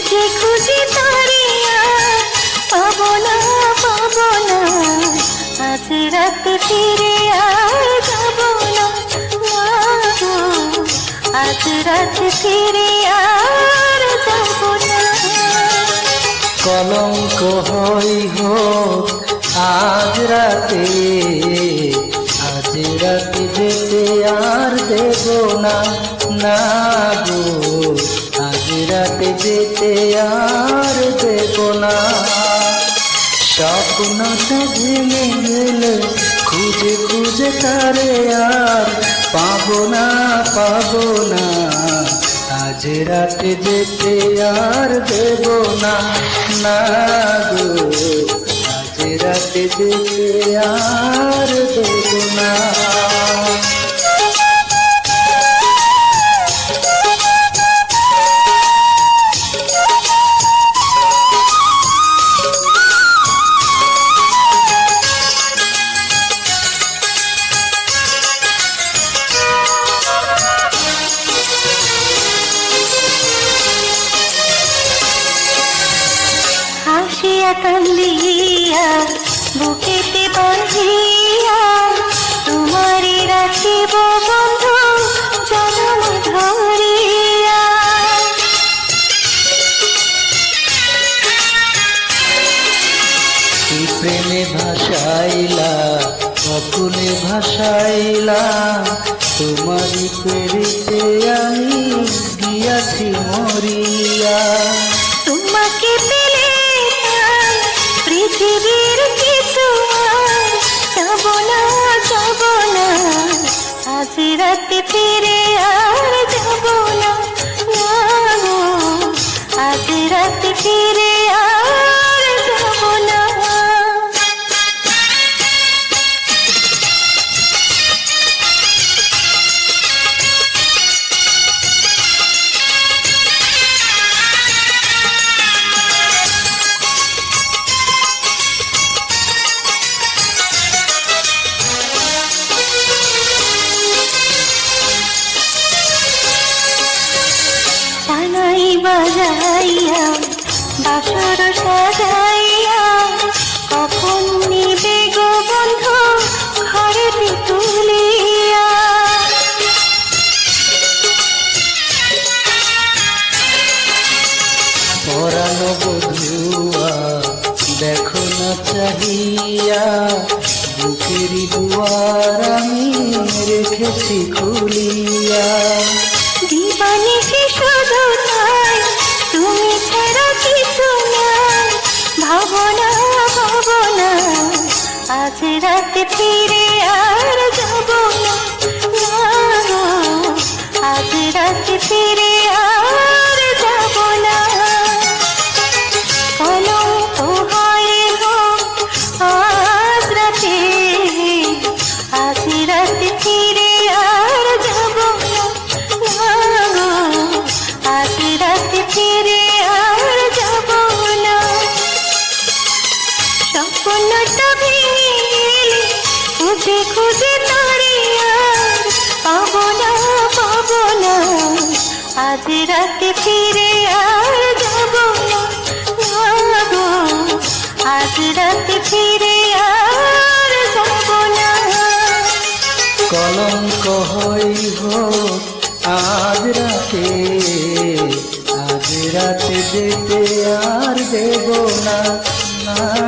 খুঁজে খুঁজে তারে আর পাবো না পাবো না আজ রাত ফিরে আর না। আজ রাত ফিরে আর না। কলঙ্ক হই হোক, আজ রাতে আজ রাতে যেতে আর দেব না। না গো রাতে যেতে আর দেব না। স্বপ্নটা ভেঙে গেলে, খুঁজে খুঁজে তারে আর পাবো না পাবো না। আজ রাতে যেতে আর দেব না না গো। আজ রাতে যেতে আর দেব না। কান্দিয়া বুকেতে বাঁধিয়া তোমারই রাখিব বন্ধু জনম ধরিয়া। কি প্রেমে ভাসাইলা অকুলে ভাসাইলা পেরিতে আমি গিয়াছি মরিয়া। তোমাকে পৃথিবীর কি তোমার? যাব না যাব না আজ রাতে ফিরে আর যাব না বাজাইয়া বাসর সাজাইয়া কখন নিবে গো বন্ধু ঘরে তুলিয়া? পরানো বধুয়া দেখো না চাহিয়া বুকেরই দুয়ার আমি রেখেছি খুলিয়া। দিবানি কি ভাবনা ভাবনা আজ রাতে ফিরে খুঁজে খুঁজে পাবো না পাবো না। আজ রাতে ফিরে আর যাব না। না আজ রাতে ফিরে আর যাব না। কলঙ্ক হই হোক, আজ রাতে আজ রাতে যেতে আর দেব না। না